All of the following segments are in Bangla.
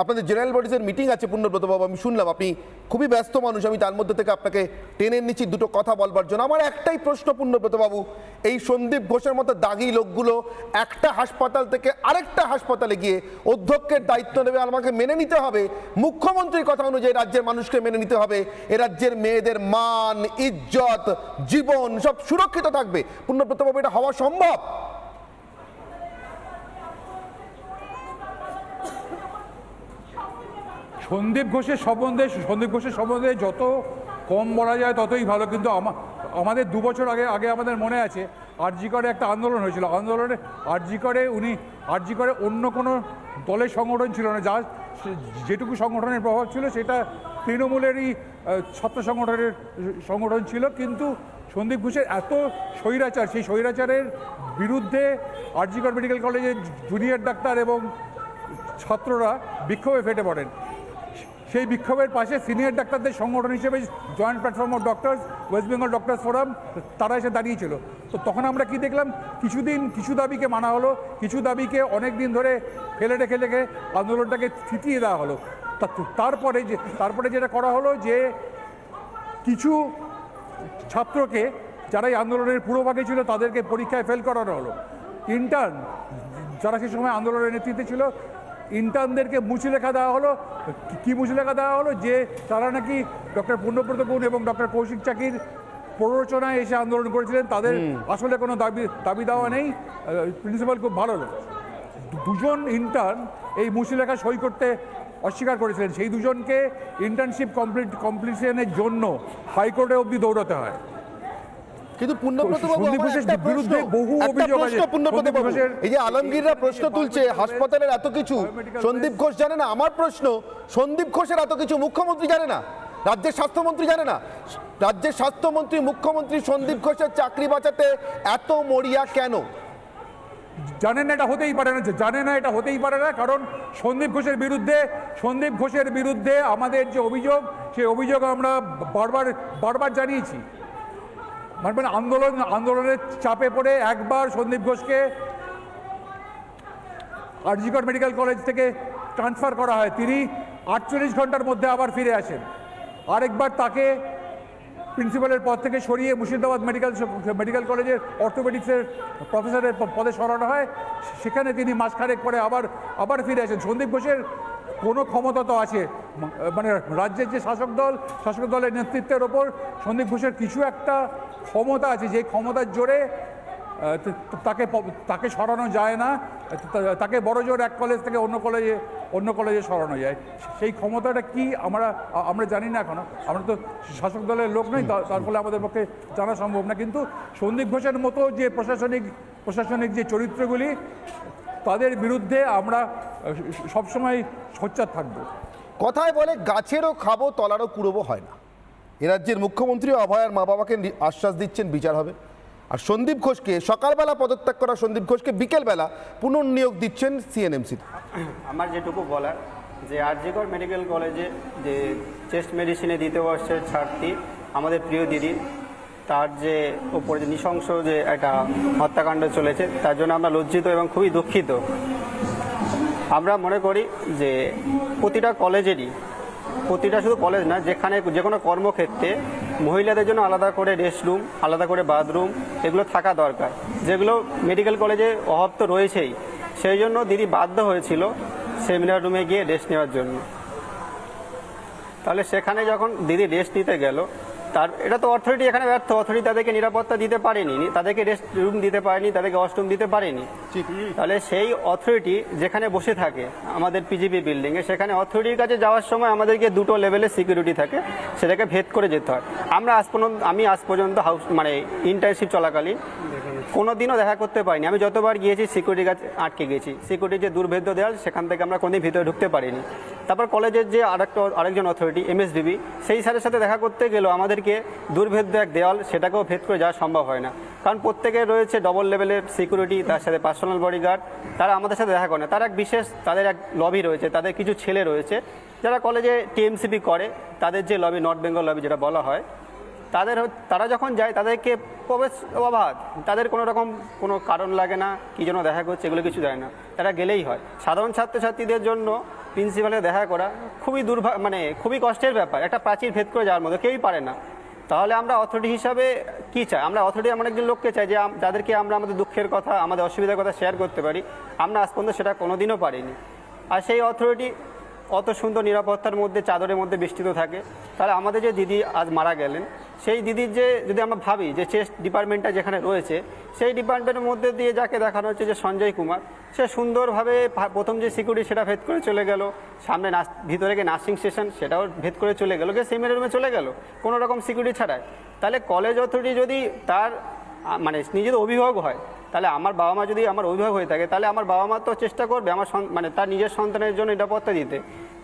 আপনাদের জেনারেল বডিজের মিটিং আছে পূর্ণব্রতবাবু আমি শুনলাম। আপনি খুবই ব্যস্ত মানুষ, আমি তার মধ্যে থেকে আপনাকে টেনে নিচ্ছি দুটো কথা বলবার জন্য। আমার একটাই প্রশ্ন পূর্ণব্রতবাবু এই সন্দীপ ঘোষের মতো দাগি লোকগুলো একটা হাসপাতাল থেকে আরেকটা হাসপাতালে গিয়ে অধ্যক্ষের দায়িত্ব নেবে, আমাকে মেনে নিতে হবে। মুখ্যমন্ত্রীর কথা অনুযায়ী রাজ্যের মানুষকে মেনে নিতে হবে। এ রাজ্যের মেয়েদের মান, ইজ্জত, জীবন সব সুরক্ষিত থাকবে। পূর্ণব্রতবাবু এটা হওয়া সম্ভব? সন্দীপ ঘোষের সম্বন্ধে, সন্দীপ ঘোষের সম্বন্ধে যত কম বলা যায় ততই ভালো, কিন্তু আমাদের দু বছর আগে আগে আমাদের মনে আছে আরজি করে একটা আন্দোলন হয়েছিল। আন্দোলনে আরজি করে উনি আরজি করে অন্য কোনো দলের সংগঠন ছিল না। যা যেটুকু সংগঠনের প্রভাব ছিল, সেটা তৃণমূলেরই ছাত্র সংগঠনের, সংগঠন ছিল, কিন্তু সন্দীপ ঘোষের এত স্বৈরাচার, সেই স্বৈরাচারের বিরুদ্ধে আরজিকর মেডিকেল কলেজের জুনিয়র ডাক্তার এবং ছাত্ররা বিক্ষোভে ফেটে পড়েন। সেই বিক্ষোভের পাশে সিনিয়র ডাক্তারদের সংগঠন হিসেবে joint platform of doctors, West Bengal doctors forum, তারা এসে দাঁড়িয়েছিল। তো তখন আমরা কি দেখলাম? কিছুদিন কিছু দাবিকে মানা হলো, কিছু দাবিকে অনেক দিন ধরে ফেলে রেখে রেখে আন্দোলনটাকে থিতিয়ে দেওয়া হলো। তারপরে যে, তারপরে যেটা করা হলো যে, কিছু ছাত্রকে যারা এই আন্দোলনের পুরোভাগে ছিল, তাদেরকে পরীক্ষায় ফেল করানো হলো। ইন্টার্ন যারা সেই সময় আন্দোলনের নেতৃত্বে ছিল ইন্টার্নদেরকে মুছে লেখা দেওয়া হলো। কি- কি মুছে লেখা দেওয়া হলো? যে তারা নাকি ডক্টর পূর্ণব্রত গুণ এবং ডক্টর কৌশিক চাকির প্ররোচনায় এসে আন্দোলন করেছিলেন। তাদের আসলে কোনো দাবি দাবি দেওয়া নেই। প্রিন্সিপাল খুব ভালো লোক। দুজন ইন্টার্ন এই মুছিলেখা সই করতে অস্বীকার করেছিলেন। সেই দুজনকে ইন্টার্নশিপ কমপ্লিট কমপ্লিশনের জন্য হাইকোর্টে অবধি দৌড়াতে হয়। কিন্তু বিরুদ্ধে বহু অভিযোগ আছে। এই যে আলমগীররা প্রশ্ন তুলছে হাসপাতালের এত কিছু। সন্দীপ ঘোষ জানে না আমার প্রশ্ন সন্দীপ ঘোষের এত কিছু মুখ্যমন্ত্রী জানে না? রাজ্যের স্বাস্থ্যমন্ত্রী জানে না? রাজ্যের স্বাস্থ্যমন্ত্রী মুখ্যমন্ত্রী সন্দীপ ঘোষের চাকরি বাঁচাতে এত মরিয়া কেন? জানেন না এটা হতেই পারে না জানে না এটা হতেই পারে না কারণ সন্দীপ ঘোষের বিরুদ্ধে সন্দীপ ঘোষের বিরুদ্ধে আমাদের যে অভিযোগ সেই অভিযোগ আমরা বারবার বারবার জানিয়েছি। মানে আন্দোলন, আন্দোলনের চাপে পড়ে একবার সন্দীপ ঘোষকে আরজিকর মেডিকেল কলেজ থেকে ট্রান্সফার করা হয়। তিনি আটচল্লিশ ঘণ্টার মধ্যে আবার ফিরে আসেন। আরেকবার তাকে প্রিন্সিপালের পদ থেকে সরিয়ে মুর্শিদাবাদ মেডিকেল মেডিকেল কলেজের অর্থোপেডিক্সের প্রফেসরের পদে সরানো হয়। সেখানে তিনি মাসখানেক পরে আবার আবার ফিরে আসেন। সন্দীপ ঘোষের কোনো ক্ষমতা তো আছে। মানে রাজ্যের যে শাসক দল, শাসক দলের নেতৃত্বের ওপর সন্দীপ ঘোষের কিছু একটা ক্ষমতা আছে, যে ক্ষমতার জোরে তাকে তাকে সরানো যায় না তাকে বড় জোর এক কলেজ থেকে অন্য কলেজে অন্য কলেজে সরানো যায়। সেই ক্ষমতাটা কি আমরা আমরা জানি না এখনও। আমরা তো শাসক দলের লোক নই, তার ফলে আমাদের পক্ষে জানা সম্ভব না। কিন্তু সন্দীপ ঘোষের মতো যে প্রশাসনিক প্রশাসনিক যে চরিত্রগুলি, তাদের বিরুদ্ধে আমরা সবসময় সোচ্চার থাকব। কথায় বলে গাছেরও খাব, তলারও কুড়বো হয় না। এ রাজ্যের মুখ্যমন্ত্রী অভয়ার মা বাবাকে আশ্বাস দিচ্ছেন বিচার হবে। আর সন্দীপ ঘোষকে সকালবেলা পদত্যাগ করা সন্দীপ ঘোষকে বিকেলবেলা পুনর্নিয়োগ দিচ্ছেন সিএনএমসি। আমার যেটুকু বলার, যে আরজিকর মেডিকেল কলেজে যে চেস্ট মেডিসিনে দিতে বসছে ছাড়তি আমাদের প্রিয় দিদি, তার যে ওপরে যে নৃশংস যে একটা হত্যাকাণ্ড চলেছে, তার জন্য আমরা লজ্জিত এবং খুবই দুঃখিত। আমরা মনে করি যে প্রতিটা কলেজেরই প্রতিটা শুধু কলেজ না, যেখানে যে কোনো কর্মক্ষেত্রে মহিলাদের জন্য আলাদা করে রেস্ট রুম আলাদা করে বাথরুম এগুলো থাকা দরকার। যেগুলো মেডিকেল কলেজে অভাব তো রয়েছেই। সেই জন্য দিদি বাধ্য হয়েছিল সেমিনার রুমে গিয়ে রেস্ট নেওয়ার জন্য। তাহলে সেখানে যখন দিদি রেস্ট নিতে গেল তার এটা তো অথরিটি এখানে ব্যর্থ। অথরিটি তাদেরকে নিরাপত্তা দিতে পারেনি। তাদেরকে রেস্ট রুম দিতে পারেনি তাদেরকে ওয়াশরুম দিতে পারেনি। তাহলে সেই অথরিটি যেখানে বসে থাকে আমাদের পিজিপি বিল্ডিংয়ে সেখানে অথরিটির কাছে যাওয়ার সময় আমাদেরকে দুটো লেভেলের সিকিউরিটি থাকে। সেটাকে ভেদ করে যেতে হয়। আমরা আজ পর্যন্ত আমি আজ পর্যন্ত হাউস মানে ইন্টার্নশিপ চলাকালীন কোনো দিনও দেখা করতে পারিনি। আমি যতবার গিয়েছি সিকিউরিটির কাছে আটকে গেছি সিকিউরিটির যে দুর্ভেদ্য দেওয়াল সেখান থেকে আমরা কোনোদিন ভিতরে ঢুকতে পারিনি। তারপর কলেজের যে আরেকটা আরেকজন অথরিটি এমএসডিবি সেই স্যারের সাথে দেখা করতে গেলেও আমাদেরকে দুর্ভেদ্য এক দেওয়াল, সেটাকেও ভেদ করে যাওয়া সম্ভব হয় না। কারণ প্রত্যেকের রয়েছে ডবল লেভেলের সিকিউরিটি তার সাথে পার্সোনাল বডিগার্ড তারা আমাদের সাথে দেখা করে না। তার এক বিশেষ, তাদের এক লবি রয়েছে, তাদের কিছু ছেলে রয়েছে, যারা কলেজে টিএমসিপি করে, তাদের যে লবি নর্থ বেঙ্গল লবি যেটা বলা হয় তাদের তারা যখন যায়, তাদেরকে প্রবেশ অবাধ। তাদের কোনো রকম কোনো কারণ লাগে না, কি জন্য দেখা করছে, এগুলো কিছু দেয় না। তারা গেলেই হয়। সাধারণ ছাত্রছাত্রীদের জন্য প্রিন্সিপালে দেখা করা খুবই দুর্ভা মানে খুবই কষ্টের ব্যাপার। একটা প্রাচীর ভেদ করে যাওয়ার মতো কেউই পারে না। তাহলে আমরা অথরিটি হিসাবে কি চাই? আমরা অথরিটি এমন একজন লোককে চাই যে যাদেরকে আমরা আমাদের দুঃখের কথা, আমাদের অসুবিধার কথা শেয়ার করতে পারি। আমরা আজ পর্যন্ত সেটা কোনোদিনও পারিনি। আর সেই অথরিটি অত সুন্দর নিরাপত্তার মধ্যে, চাদরের মধ্যে বেষ্টিত থাকে। তাহলে আমাদের যে দিদি আজ মারা গেলেন, সেই দিদির যে, যদি আমরা ভাবি যে চেস্ট ডিপার্টমেন্টটা যেখানে রয়েছে, সেই ডিপার্টমেন্টের মধ্যে দিয়ে যাকে দেখানো হচ্ছে যে সঞ্জয় কুমার, সে সুন্দরভাবে প্রথম যে সিকিউরিটি সেটা ভেদ করে চলে গেল। সামনে নার্স ভিতরে গিয়ে নার্সিং স্টেশন সেটাও ভেদ করে চলে গেল। গিয়ে সেমিনার রুমে চলে গেল। কোনো রকম সিকিউরিটি ছাড়াই। তাহলে কলেজ অথরিটি যদি তার মানে নিজের অভিভাবক হয়, তাহলে আমার বাবা মা যদি আমার অভিভাবক হয়ে থাকে, তাহলে আমার বাবা মা তো চেষ্টা করবে আমার মানে তার নিজের সন্তানের জন্য নিরাপত্তা দিতে।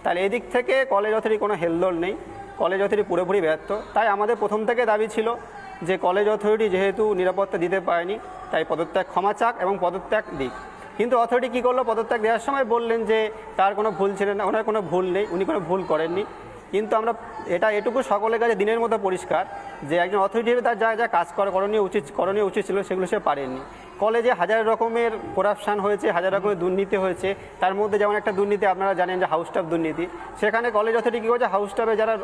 তাহলে এদিক থেকে কলেজ অথরিটি কোনো হেলদোল নেই কলেজ অথরিটি পুরোপুরি ব্যর্থ। তাই আমাদের প্রথম থেকে দাবি ছিল যে কলেজ অথরিটি যেহেতু নিরাপত্তা দিতে পারেনি, তাই পদত্যাগ ক্ষমা চাক এবং পদত্যাগ দিক। কিন্তু অথরিটি কী করল? পদত্যাগ দেওয়ার সময় বললেন যে তার কোনো ভুল ছিল না, ওনার কোনো ভুল নেই, উনি কোনো ভুল করেননি। কিন্তু আমরা এটা এটুকু সকলের কাছে দিনের মতো পরিষ্কার যে একজন অথরিটি হিসেবে তার যা যা কাজ করা করণীয় উচিত করণীয় উচিত ছিল সেগুলো সে পারেনি। কলেজে হাজার রকমের করাপশান হয়েছে হাজার রকমের দুর্নীতি হয়েছে তার মধ্যে যেমন একটা দুর্নীতি আপনারা জানেন যে হাউস স্টাফ দুর্নীতি সেখানে কলেজ অথরিটি কী করেছে? হাউস স্টাফে যারা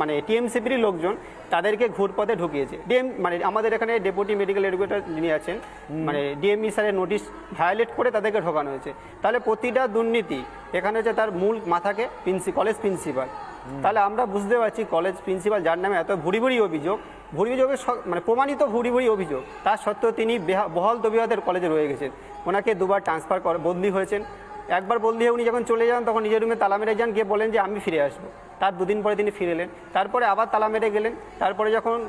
মানে টিএমসিপির লোকজন তাদেরকে ঘুরপথে ঢুকিয়েছে। ডিএম মানে আমাদের এখানে ডেপুটি মেডিকেল এডুকেটর যিনি আছেন মানে ডিএমই স্যারের নোটিশ ভায়োলেট করে তাদেরকে ঢোকানো হয়েছে। তাহলে প্রতিটা দুর্নীতি এখানে হচ্ছে তার মূল মাথাকে প্রিন্সি কলেজ প্রিন্সিপাল তাহলে আমরা বুঝতে পারছি কলেজ প্রিন্সিপাল যার নামে এত ভুরি ভুরি অভিযোগ, ভুরি অভিযোগের মানে প্রমাণিত ভুরি ভুরি অভিযোগ। তার সত্ত্বেও তিনি বেহা- বহাল তবিয়তের কলেজে রয়ে গেছেন। ওনাকে দুবার ট্রান্সফার করে বদলি হয়েছেন। একবার বদলি হয়ে উনি যখন চলে যান, তখন নিজের রুমে তালা মেরে যান, গিয়ে বলেন যে, আমি ফিরে আসব। তার দুদিন পরে তিনি ফিরে এলেন। তারপরে আবার তালা মেরে গেলেন। তারপরে যখন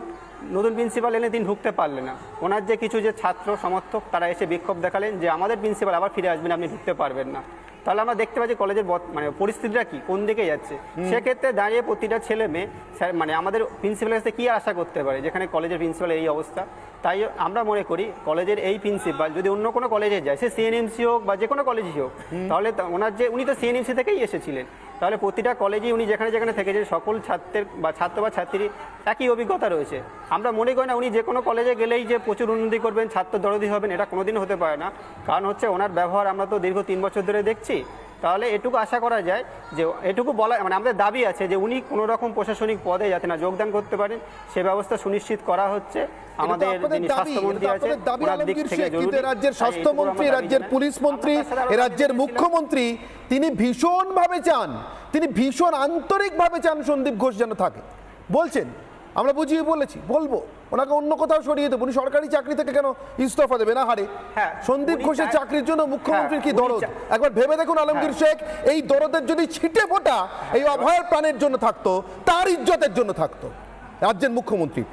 নতুন প্রিন্সিপাল এলেন, তিনি ঢুকতে পারলেন না। ওনার যে কিছু যে ছাত্র সমর্থক, তারা এসে বিক্ষোভ দেখালেন যে, আমাদের প্রিন্সিপাল আবার ফিরে আসবেন, আপনি ঢুকতে পারবেন না। তাহলে আমরা দেখতে পাচ্ছি কলেজের মানে পরিস্থিতিটা কি কোন দিকে যাচ্ছে। সেক্ষেত্রে দাঁড়িয়ে প্রতিটা ছেলে মেয়ে স্যার মানে আমাদের প্রিন্সিপালের কাছে কী আশা করতে পারে যেখানে কলেজের প্রিন্সিপাল এই অবস্থা? তাই আমরা মনে করি কলেজের এই প্রিন্সিপাল যদি অন্য কোনো কলেজে যায় সে সিএনএমসি হোক বা যে কোনো কলেজই হোক তাহলে ওনার যে উনি তো সিএনএমসি থেকেই এসেছিলেন। তাহলে প্রতিটা কলেজেই উনি যেখানে যেখানে থেকেছেন, সকল ছাত্রের বা ছাত্র বা ছাত্রী একই অভিজ্ঞতা রয়েছে। আমরা মনে করি না উনি যে কোনো কলেজে গেলেই যে প্রচুর উন্নতি করবেন, ছাত্র দরদি হবেন, এটা কোনোদিন হতে পারে না। কারণ হচ্ছে ওনার ব্যবহার আমরা তো দীর্ঘ তিন বছর ধরে দেখছি। তাহলে এটুকু আশা করা যায় যে এটুকু বলা মানে আমাদের দাবি আছে যে উনি কোনো রকম প্রশাসনিক পদে যাতে না যোগদান করতে পারেন সে ব্যবস্থা সুনিশ্চিত করা হচ্ছে। আমাদের যিনি স্বাস্থ্যমন্ত্রী আছে ওনার দিক থেকে জরুরি। রাজ্যের স্বাস্থ্যমন্ত্রী রাজ্যের পুলিশ মন্ত্রী এ রাজ্যের মুখ্যমন্ত্রী তিনি ভীষণভাবে চান তিনি ভীষণ আন্তরিকভাবে চান সন্দীপ ঘোষ যেন থাকে। বলছেন আমরা বুঝিয়ে বলেছি বলব। ওনাকে অন্য কোথাও সরিয়ে দেবো। উনি সরকারি চাকরি থেকে কেন ইস্তফা দেবে না? হারে। হ্যাঁ, সন্দীপ ঘোষের চাকরির জন্য মুখ্যমন্ত্রীর কি হ্যাঁ, দরদ? একবার ভেবে দেখুন আলমগীর শেখ এই দরদের যদি ছিটে ফোটা এই অভয়ের প্রাণের জন্য থাকতো তার ইজ্জতের জন্য থাকতো। রাজ্যের মুখ্যমন্ত্রী।